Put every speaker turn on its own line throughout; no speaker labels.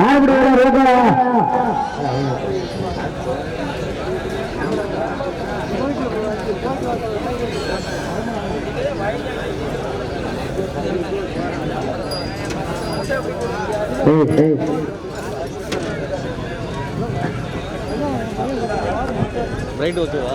வருமாறு கேட்டுக்கொள்கிறோம்.
மாறுபடி வர ரோக்கா ஏய் ஏய்
ரைட் ஓகேவா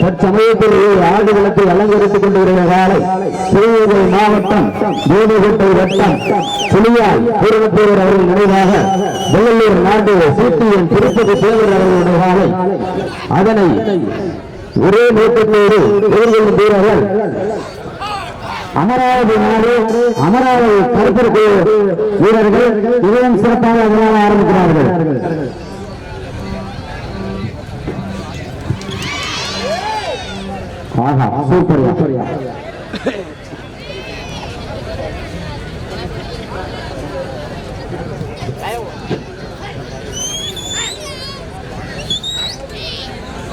தற்சமயத்தில் ஆடு குளத்தை அலங்கரித்துக் கொண்டிருக்கிற காலை சிவகங்கை மாவட்டம் தேவகோட்டை வட்டம் புலியால் பூர்வத்தேவர் அவர்கள் நினைவாக வெள்ளூர் நாடு சிபிஎம் திருப்பதி தேவர் அவர்களுடைய காலை. அதனை ஒரே நோக்கத்தோடு எதிர்கொள்ளும் வீரர்கள் அமராவதி நாடு அமராவதி கருத்திற்கு வீரர்கள் மிகவும் சிறப்பாக ஆரம்பிக்கிறார்கள். ஆஹா சூப்பர் சூப்பரியா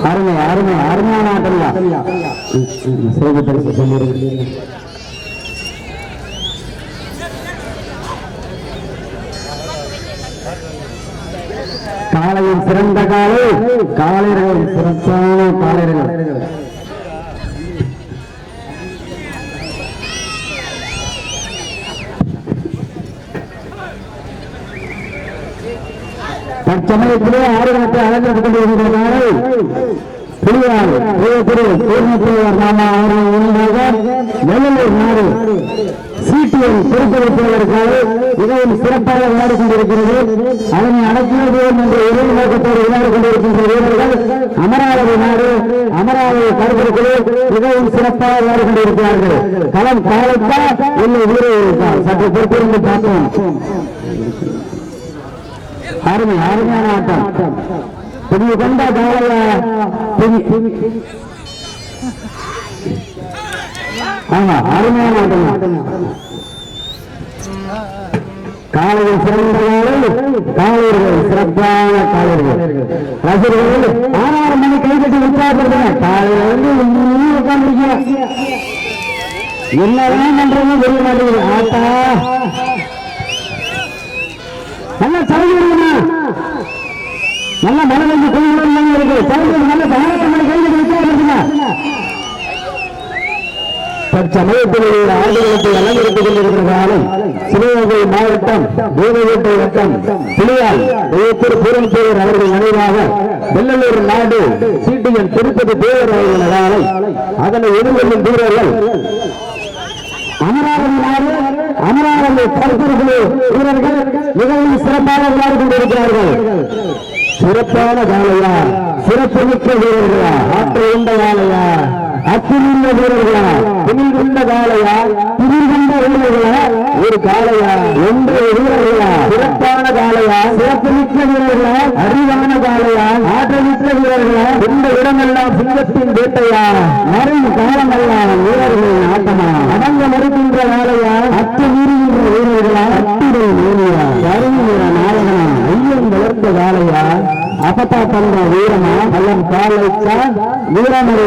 அருமை அருமை அருமையான ஆட்டம்யா. சேவை பரிசு சொல்லியிருக்கிறீர்கள் காலையின் சிறந்த காலை காலையர்கள் சிறப்பான காலையர்கள் தற்சமயத்திலே ஆறு நாட்டை கொண்டிருக்கிற புலியார் திரு பூர்ணத்தேவர் மாமா அவர்கள் முன்பாக வெள்ளலூர் நாடு சிடிஎம் திருப்பதி மிகவும் சிறப்பாக விளையாடி கொண்டிருக்கிறது அதனை அடக்கிடுவோம் என்ற இறை நோக்கத்தோடு விளையாடி கொண்டிருக்கின்ற வீரர்கள் அமராவதி நாடு அமராவதி கருத்திற்குழு மிகவும் சிறப்பாக விளையாடி கொண்டிருக்கிறார்கள் களம் காலத்தா இல்லை வீரர் இருக்கா சற்று பொறுப்பிருந்து பார்ப்போம். அருமை அருமையான ஆட்டம். புதிய கொண்ட காலையா ஆமா அருமையான ஆட்டம். காலையில் சிறந்தவர்கள் காலை காலையர்கள் சிறப்பான காலையர்கள் ரசிகர்கள் ஆறாயிரம் மணி கைகட்டி உற்சாகப்படுத்தின காலையில வந்து உட்கார்ந்து என்னதான் பண்றதுன்னு தெரிய மாட்டேங்குது. ஆட்டா. நல்லா சரகுமா நல்ல மழை வந்து இருக்கு சரகு நல்ல சகாரத்தை மணி தற்சமயத்தில் ஆண்டுகளுக்கு அலங்கரித்துக் கொண்டிருக்கிற காலம் சிவகங்கை மாவட்டம் தேவகோட்டை வட்டம் புலியால் பூரன்பேரர் அவர்கள் நினைவாக வெள்ளலூர் நாடு சீட்டியன் திருப்பதி தேவர் அவர்கள் காலை அதனை எதிர்கொள்ளும் வீரர்கள் அமராவதி நாடு அமராவதி கருத்துக்குழு வீரர்கள் மிகவும் சிறப்பாக விளையாடி கொண்டிருக்கிறார்கள். சிறப்பான காலையா? சிறப்புமிக்க வீரர்களா? ஆற்றல் உண்ட காலையா? அத்துள்ள வீரர்களா? துணில் கொண்ட காலையா? துணில் கொண்ட வீரர்களா? ஒரு காலையா? ஒன்று வீரர்களா? சிறப்பான காலையா? சிறப்புமிக்க வீரர்களா? அறிவான காலையா? ஆற்றமிக்க வீரர்களா? இந்த இடமெல்லாம் சிங்கத்தின் வேட்டையா? வீரமரை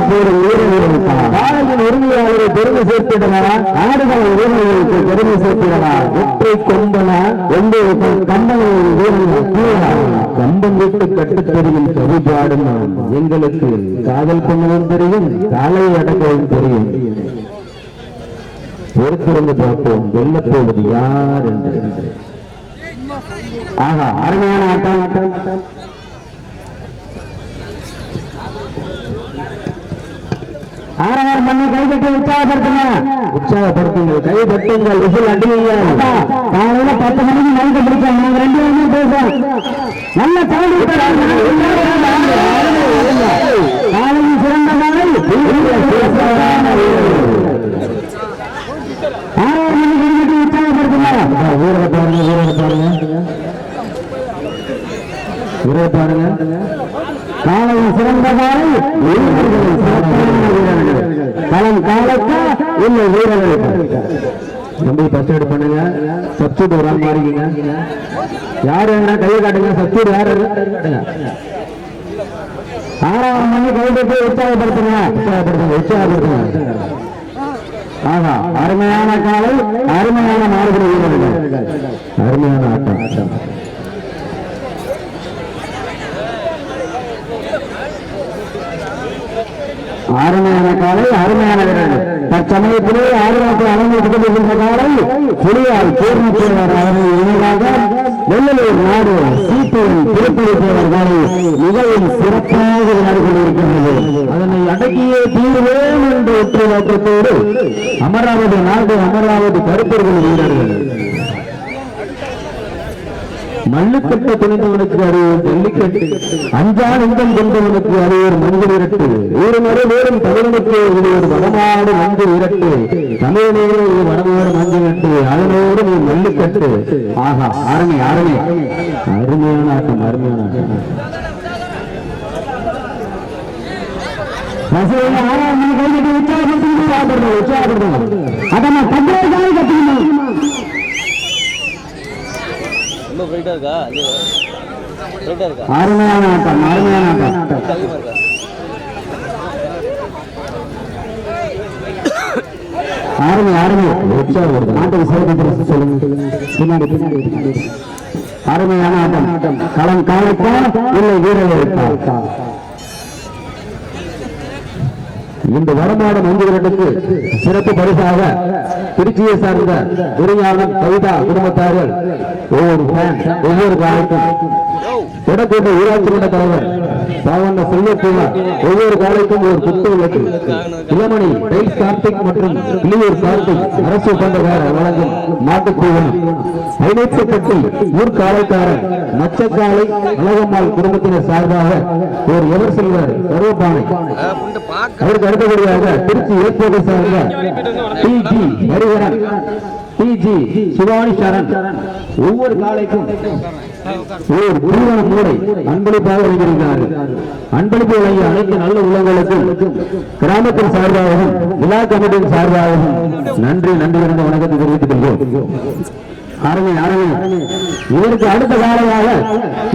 போடும் காலையின் உரிமையாளரை பெருமை உரிமைகளுக்கு பெருமை ஒற்றை கொண்டனா? கம்பனை
கம்பம் விட்டு கட்டுத் தெரியும் எங்களுக்கு காதல் பண்ணவும் தெரியும் காலை அடக்கவும் தெரியும். பொறுத்திருந்து பார்ப்போம் வெல்ல போவது யார் என்று. ஆகா அருமையான ஆட்டம் ஆட்டம் ஆட்டம். ஆறாயிரம் பண்ணி கைதட்டி உற்சாகப்படுத்துங்க. உற்சாகப்படுத்துங்கள் கை தட்டுங்கள் விசில் அடியுங்கள். காலையில பத்து மணிக்கு மைக்க பிடிச்சோம். நாங்க ரெண்டு பேருமே பேசுறோம். நல்ல தலைமை காலையில் சிறந்த காலை ஆறாயிரம் மணி கைதட்டி உற்சாகப்படுத்துங்க. வீரரை பாருங்க வீரரை பாருங்க. வீரரை பாருங்க. காலையில் சிறந்த காலை வீரர்கள். சிறப்பான காலத்தா இல்லை வீரர்களுக்கு? நம்பி ஃபர்ஸ்ட் எய்ட் பண்ணுங்க. சப்ஸ்டியூட் ஒரு ஆள் மாறிக்கிங்க. யார் என்ன கையை காட்டுங்க? சப்ஸ்டியூட் யார்? காட்டுங்க ஆறாம் மணி கைதுக்கு உற்சாகப்படுத்துங்க. உற்சாகப்படுத்துங்க உற்சாகப்படுத்துங்க. ஆஹா அருமையான காலை அருமையான மாறுபடி வீரர்கள். அருமையான ஆட்டம். அருமையான காலை அருமையான வீரர்கள் தற்சமயத்திலே ஆர்வத்தை அலங்கரித்துக் கொண்டிருக்கின்ற காலை புலியால் பூர்ணத்தேவர் அவரை இணையாக வெள்ளலூர் நாடு சீத்தையின் திருப்பதி காலை மிகவும் சிறப்பாக விளையாடி அதனை அடக்கியே தீர்வேன் என்று ஒற்றை நோக்கத்தோடு அமராவதி நாடு அமராவதி கருப்பர்கள் வீரர்கள். மல்லுக்கட்ட துணிந்தவனுக்கு அறிவோர் ஜல்லிக்கட்டு அஞ்சான் இன்பம் கொண்டவனுக்கு அறிவோர் மஞ்சு விரட்டு. ஒரு மறு வேறும் தமிழனுக்கு இது ஒரு வனமாடு மஞ்சு விரட்டு. தமிழனோடு இது வடமாடு மஞ்சு விரட்டு. அதனோடு நீ மல்லுக்கட்டு. ஆகா அருமை அருமை. அருமையான ஆட்டம் அருமையான ஆட்டம். ரசிகர்கள் ஆறாம் மணி கைது உற்சாகப்படுத்துங்க உற்சாகப்படுத்துங்க பத்திரிகை கத்துக்கணும்
ரொம்ப போயிட்டா இருக்கா? போயிட்டா இருக்கா?
அருமையான ஆட்டம் அருமையான ஆட்டம்.
அதிகமாக இருக்கா
அருமை உற்சாகம் நாட்டுக்கு பரிசு சொல்லுங்க. பின்னாடி பின்னாடி. அருமையான ஆட்டம். களம் காலத்தா இல்லை வீரர்களுக்கா இந்த மஞ்சு விரட்டுக்கு சிறப்பு பரிசாக திருச்சியை சார்ந்த குருஞானம் கவிதா குடும்பத்தார்கள். ஒவ்வொரு ஒவ்வொரு காலத்தும் வடக்கோட்டை ஊராட்சி மன்ற தலைவர் பாவண்ண செல்வக்குமார் ஒவ்வொரு காலைக்கும் ஒரு குத்து விளக்கு இளமணி டைல் கார்த்திக் மற்றும் கிளியூர் கார்த்திக் அரசு பண்டகார வழங்கும் மாட்டுத் தீவனம் ஐநூற்றுப்பட்டி ஊர் மச்சக்காலை அழகம்மாள் குடும்பத்தினர் சார்பாக ஒரு எவர் செல்வர் கருவப்பானை. அதற்கு அடுத்தபடியாக திருச்சி ஏற்போதை சார்ந்த T G Hariharan T G Shivani Charan ஒவ்வொரு காலைக்கும் ஓர் குருவன மூடை அன்பளிப்பாக வைத்திருக்கிறார்கள். அன்பளிப்பு வழங்கிய அனைத்து நல்ல உள்ளங்களுக்கும் கிராமத்தின் சார்பாகவும் விழா கமிட்டியின் சார்பாகவும் நன்றி நன்றி இருந்த வணக்கத்தை தெரிவித்துக் கொள்கிறோம். அருமை அருமை. இதற்கு அடுத்த காலமாக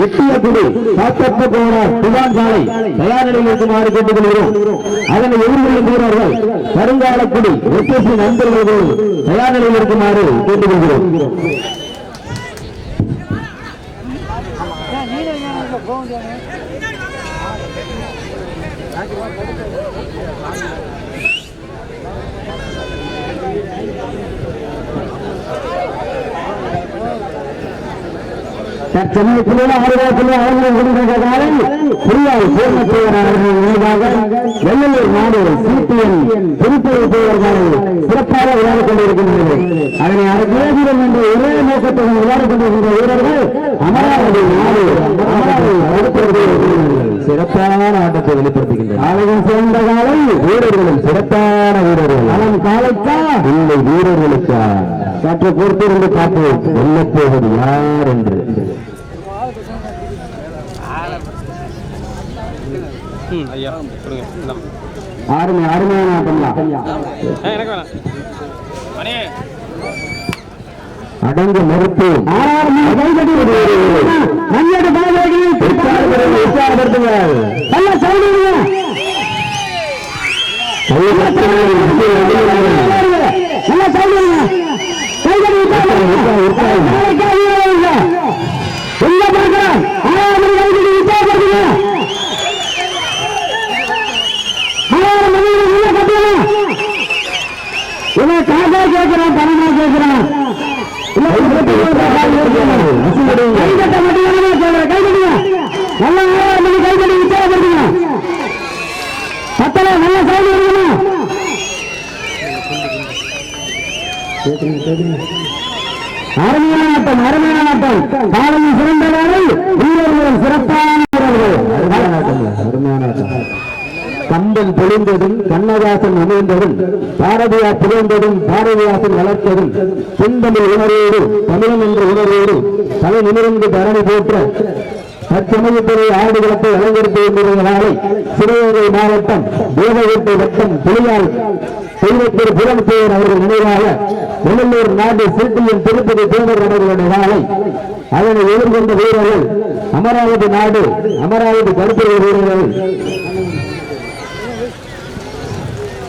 எட்டியக்குடி காத்தப்ப போனார் புகான் சாலை தயார் நிலையில் இருக்குமாறு கேட்டுக்கொள்கிறோம். அதனை எதிர்கொள்ளும் வீரர்கள் வருங்காலக்குடி எஸ்எஸ்சி நண்பர்களோடு தயார் நிலையில் இருக்குமாறு கேட்டுக்கொள்கிறோம். தற்சமயத்திலே நினைவாக வெள்ளலூர் நாடு சிபிஎம் திருப்பதி தேவர்கள் சிறப்பாக கொண்டிருக்கின்றது அதனை அரசேபுரம் என்ற ஒரே நோக்கத்துடன் விளையாடிக் கொண்டிருக்கின்ற வீரர்கள் அமராவதி நாடு அமராவதி அடுத்தவர்கள் வீரர்கள் சிறப்பான ஆட்டத்தை வெளிப்படுத்துகின்றனர். ஆலயம் சேர்ந்த காலை வீரர்களும் சிறப்பான வீரர்கள். அவன் காலைக்கா? இல்லை வீரர்களுக்கா? சற்று பொறுத்திருந்து பார்ப்போம். வெல்லப் போவது யார் என்று.
ஐயா கொடுங்க எனக்கு வேணாம். மணி.
அடங்கு மறுப்பு
அருமையான ஆட்டம் அருமையான ஆட்டம் காலையில் சிறந்த வேலை வீரர்கள் சிறப்பான அருமையான ஆட்டம் கம்பன் பொழிந்ததும் கண்ணதாசன் அமைந்ததும் பாரதியார் புகழ்ந்ததும் பாரதியாசன் வளர்த்ததும் செந்தமிழ் உணர்வோடு தமிழன் என்ற உணர்வோடு தலை நிமிர்ந்து தரணி போற்ற தற்சமயத்திலே ஆடுகளத்தை அலங்கரித்து கொண்டிருந்த நாளை சிறுவகை மாவட்டம் தேவகோட்டை வட்டம் புலியால் தெய்வத்திற்கு புலம்பெயர் அவர்கள் நினைவாக வெள்ளூர் நாடு சிறுத்தையின் திருப்பதி தேவர் அவர்களுடைய நாளை அதனை எதிர்கொண்ட வீரர்கள் அமராவதி நாடு அமராவதி கருத்து வீரர்கள்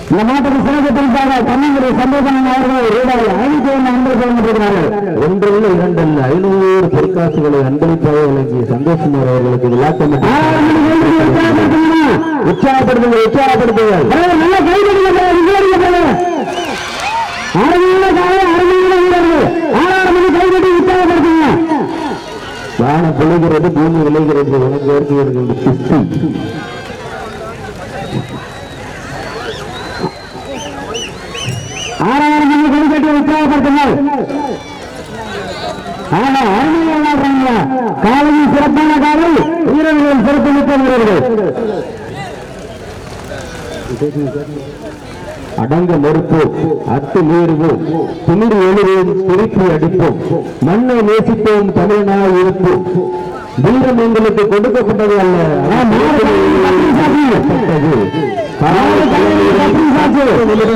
இந்த மாட்டுக்கு சிறப்பு பரிசாக கண்ணங்குடி சந்தோஷம் அவர்கள் ரூபாய் ஐநூத்தி ஒன்று அன்பளிப்பு வழங்கியிருக்கிறார்கள் ஒன்றில் இரண்டல்ல ஐநூறு பொற்காசுகளை அன்பளிப்பாக வழங்கிய சந்தோஷம் அவர்களுக்கு விழா கமிட்டி உற்சாகப்படுத்துங்கள் உற்சாகப்படுத்துங்கள். நல்ல கைதடிகள் அருமையான காலம் அருமையான வீரர்கள் ஆறாறு மணி கைதட்டி உற்சாகப்படுத்துங்க. வானம் பொழுகிறது பூமி விளைகிறது உனக்கு ஏற்கிறது ஆறாயிரம் மணி கொடிக்கட்டி உற்சாகப்படுத்துங்கள் ஆனா அருமையாக விளையாடுறாங்க காலையில் சிறப்பான காலை வீரர்கள் சிறப்பு மிக்க வீரர்கள் அடங்க மறுப்போம் அத்து மீறுவோம் திமிரி எழுவோம் திருப்பி அடிப்போம் மண்ணை நேசிப்போம் தமிழனாய் இருப்போம் வீரம் எங்களுக்கு கொடுக்கப்பட்டது அல்ல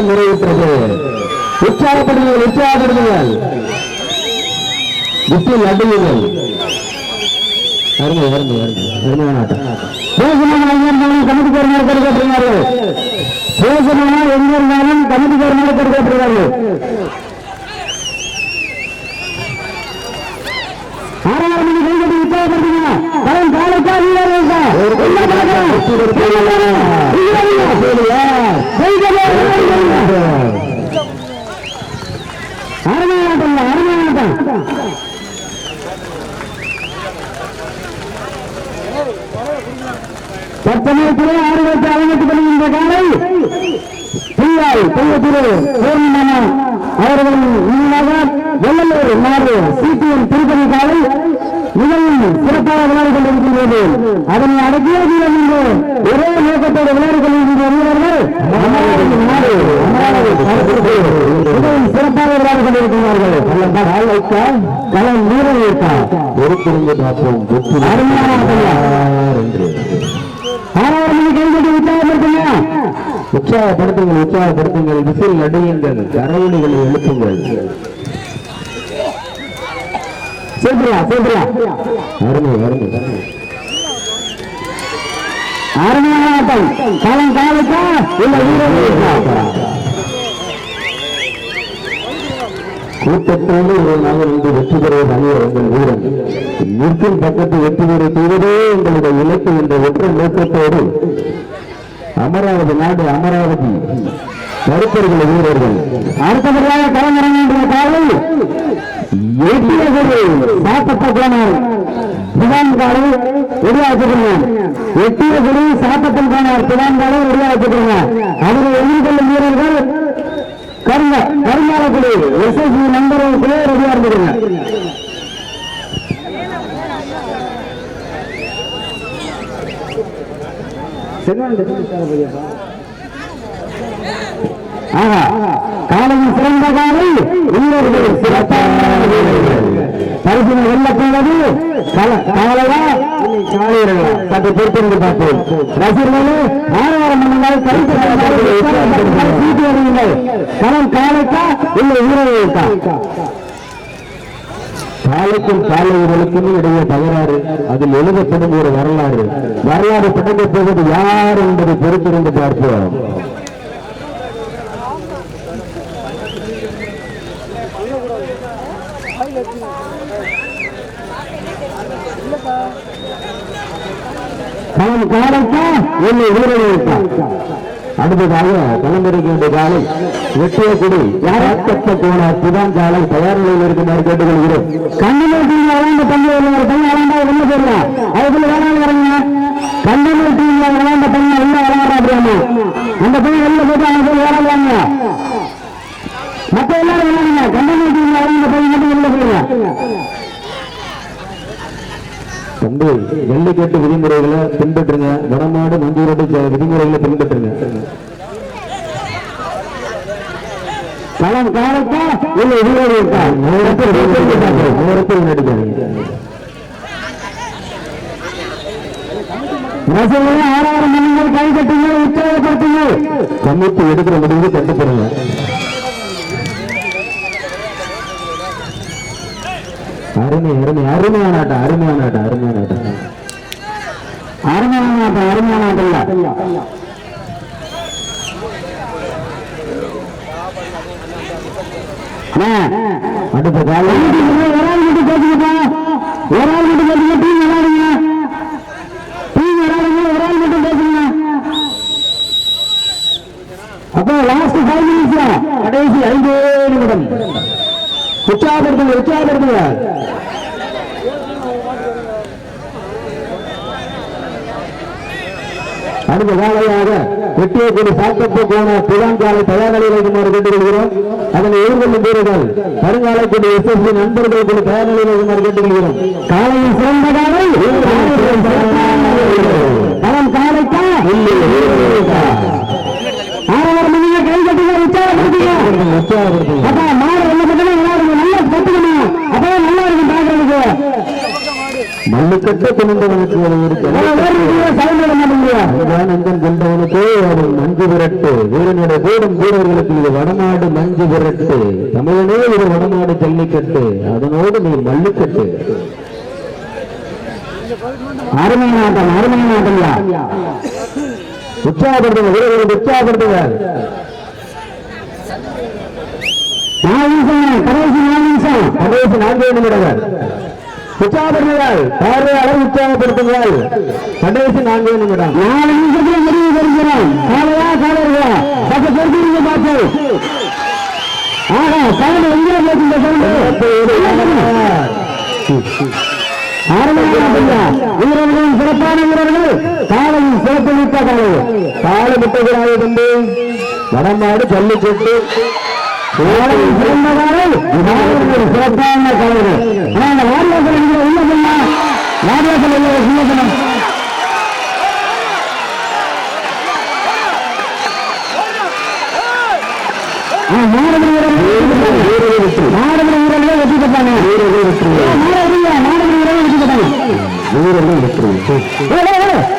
நிறைவேற்றது உற்சாகப்படுங்கள் உற்சாகப்படுங்கள் விட்டில் நடுவீர்கள் அருமை அருமை அருமை அருமையான ஆட்டம் பேசணும் எங்கிருந்தாலும் பேசணும்னா எங்க இருந்தாலும் கமிட்டிக்கு ஒரு நாள் கொடுக்கப்படுகிறார்கள் ஆறாறு மணி கைகட்டி உற்சாகப்படுத்துங்க கடன் காலத்தா வீரர்களா என்ன பார்க்கலாம் அருமையாட்டம் அருமையாட்டம் தற்சமயத்திலே காலை பிள்ளாய் அவர்கள் முன்னாக வெள்ளலூர் சிபிஎம் திருப்பதி காலை மிகவும் சிறப்பாக விளையாடி கொண்டிருக்கின்றது. அதனை அடக்கிய வீரர் என்று ஒரே நோக்கத்தோடு விளையாடி கொண்டிருக்கின்ற வீரர்கள் சிறப்பாக விளையாடி கொண்டிருக்கிறார்கள் களம் காலைக்கா களம் வீரர்களுக்கா பொறுத்திருந்து பார்ப்போம். ஆறாவது மணி கைகட்டி உற்சாகப்படுத்துங்க. உற்சாகப்படுத்துங்கள் உற்சாகப்படுத்துங்கள். விசில் நடுயுங்கள் கரவொலிகளை எழுப்புங்கள். சொல்றா சொல்றா அருமை அருமை அருமையான ஆட்டம் காலம் காலுக்கா? இல்ல கூட்டத்தோடு ஒரு நாள் வந்து வெற்றி பெறுவது அல்ல உங்கள் வீரன். நிற்கும் பக்கத்து வெற்றி பெற செய்வதே உங்களுடைய இலக்கு என்ற ஒற்றை நோக்கத்தோடு அமராவதி நாடு அமராவதி கருப்பர்கள் வீரர்கள். அடுத்தபடியாக களமிறங்குகின்ற காலை எட்டியகுரு சாத்தப்ப கோணர் புகான்காடு உருவாக்குகிறார் எட்டியகுரு சாத்தப்பன் கோணர் புகான்காடு உருவாக்குகிறாங்க அவரை எதிர்கொள்ளும் வீரர்கள் கருங்க கருங்காலக்குடி எஸ்எஸ்பி நம்பர் குழு ரெடியா இருந்துருங்க ஆஹா காலையில் சிறந்த காலை வீரர்கள் சிறப்பான வீரர்கள் பரிசினை வெல்ல காலையா? காலையர்களா சற்று பொறுத்திருந்து பார்ப்போம். ரசிகர்களே சீட்டு வருவீங்கள் காலைக்கா? இல்லை வீரர்களுக்கா காலைக்கும் காலை வீரர்களுக்கும் இடையே தகராறு. அதில் எழுதப்படும் ஒரு வரலாறு. வரலாறு படங்கப் போவது யார் என்பதை பொறுத்திருந்து பார்ப்போம். களம் காலைக்கா இல்லை வீரர்களுக்கா அடுத்ததாக களமிறக்க காலை வெற்றியக்குடி குடி யாராட்ட கோண புதான் காலை தயார் நிலையில் இருக்குமாறு கேட்டுக்கொள்கிறோம் கண்ணூர் டீம் பள்ளி ஒரு பையன் விளையாண்டா அதுக்குள்ள வேணாலும் வரீங்க கண்ணூர் டீம்ல விளையாண்ட பையன் உள்ள விளையாடுறா அப்படியாமா அந்த பையன் வெளில போட்டு அவங்க போய் விளையாடுவாங்க மத்த எல்லாரும் விளையாடுங்க கண்ணூர் டீம்ல விளையாண்ட பையன் தம்பி ஜல்லிக்கட்டு விதிமுறைகளை பின்பற்றுங்க. வடமாடு மஞ்சூரோடு விதிமுறைகளை பின்பற்றுங்க. களம் காலத்தா இல்ல இதுவரை இருக்கா நேரத்தில் கை கட்டுங்க உற்சாகப்படுத்துங்க. கமிட்டி எடுக்கிற முடிவு கட்டுப்படுங்க அருமை அருமை அருமையான ஆட்டம் அருமையான ஆட்டம் அருமையான ஆட்டம். அருமையான ஆட்டம் அருமையான ஆட்டம் இல்ல. அடுத்த காலம் ஒரு ஆள் மட்டும் கேட்டுக்கிட்டா ஒரு ஆள் மட்டும் கேட்டுங்க டீம் விளையாடுங்க டீம் விளையாடுங்க ஒரு ஆள் மட்டும் கேட்டுங்க அப்போ லாஸ்ட் ஃபைவ் மினிட்ஸ் கடைசி ஐந்து நிமிடம். உற்சாகப்படுத்துங்க உற்சாகப்படுத்துங்க. அடுத்த வேலையாக வெட்டியக்கூடிய சாத்தப்பு கோண புதாங்காலை தயார் நிலையில் இருக்குமாறு கேட்டுக்கொள்கிறோம். அதனை எதிர்கொள்ளும் வீரர்கள் வருங்காலக்கூடிய எஸ்எஸ்சி நண்பர்கள் கூட தயார் நிலையில் இருக்குமாறு கேட்டுக்கொள்கிறோம். காலையில் சிறந்த காலை பணம் காலைக்கா ஆறாயிரம் மணிங்க கை கட்டுங்க உற்சாகப்படுத்துங்க. உற்சாகப்படுத்துங்க. ஒரு ஆனந்தம் கொண்டவனுக்கு ஒரு மஞ்சு விரட்டு. வீரனுடைய கூடும் வீரர்களுக்கு இது வடநாடு மஞ்சு விரட்டு. தமிழனே இது வடநாடு ஜல்லிக்கட்டு. அதனோடு நீ மல்லுக்கட்டு. அருமையான ஆட்டம் அருமையான ஆட்டம்யா உற்சாகப்படுத்துங்க வீரர்களுக்கு உற்சாகப்படுத்துங்க. நாலு நிமிஷம். கடைசி நான்கு நிமிடங்கள். உற்சாகப்படுத்துங்கள். பார்வையாளர் உற்சாகப்படுத்துங்கள். கடைசி நான்கு நிமிடம். நாலு நிமிஷத்துல முடிவு தெரிஞ்சிடும். காலையா காலையா? பக்க பொறுத்தீங்க பார்த்து. எங்கே போச்சுங்க வீரர்களும் சிறப்பான வீரர்கள். காலையில் சிறப்பு மிக்க காலை. காலை முட்டைகிறாய் தம்பி வடமாடு ஜல்லிக்கட்டு. சிறப்பான காலைகள் ஆனா அந்த வாரியாசல் என்கிற உள்ள சொன்னா வாரியாசல் இல்லை சின்னத்தனம் மாணவர் வீரர்கள் மாணவர் வீரர்கள் வெற்றி பெற்றாங்க வீரர்கள் வெற்றி மாணவர் வீரர்கள் வெற்றி பெற்றாங்க வீரர்கள் வெற்றி